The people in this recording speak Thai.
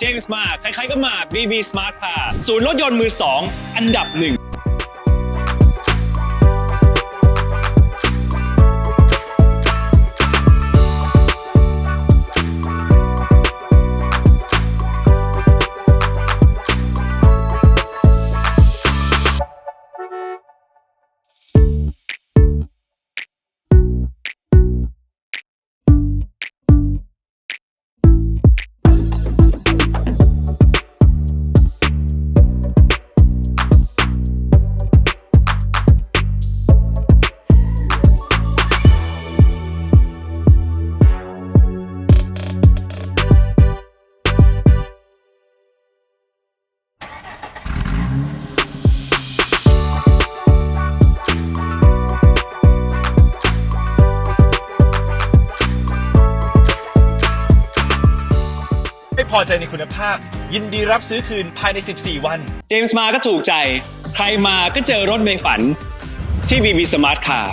เจมส์มาใครๆก็มา BB Smart Car ศูนย์รถยนต์มือ 2 อันดับหนึ่ง ไม่พอใจในคุณภาพ ยินดีรับซื้อคืนภายใน 14 วัน เจมส์มาก็ถูกใจ ใครมาก็เจอรถในฝันที่ BB Smart Car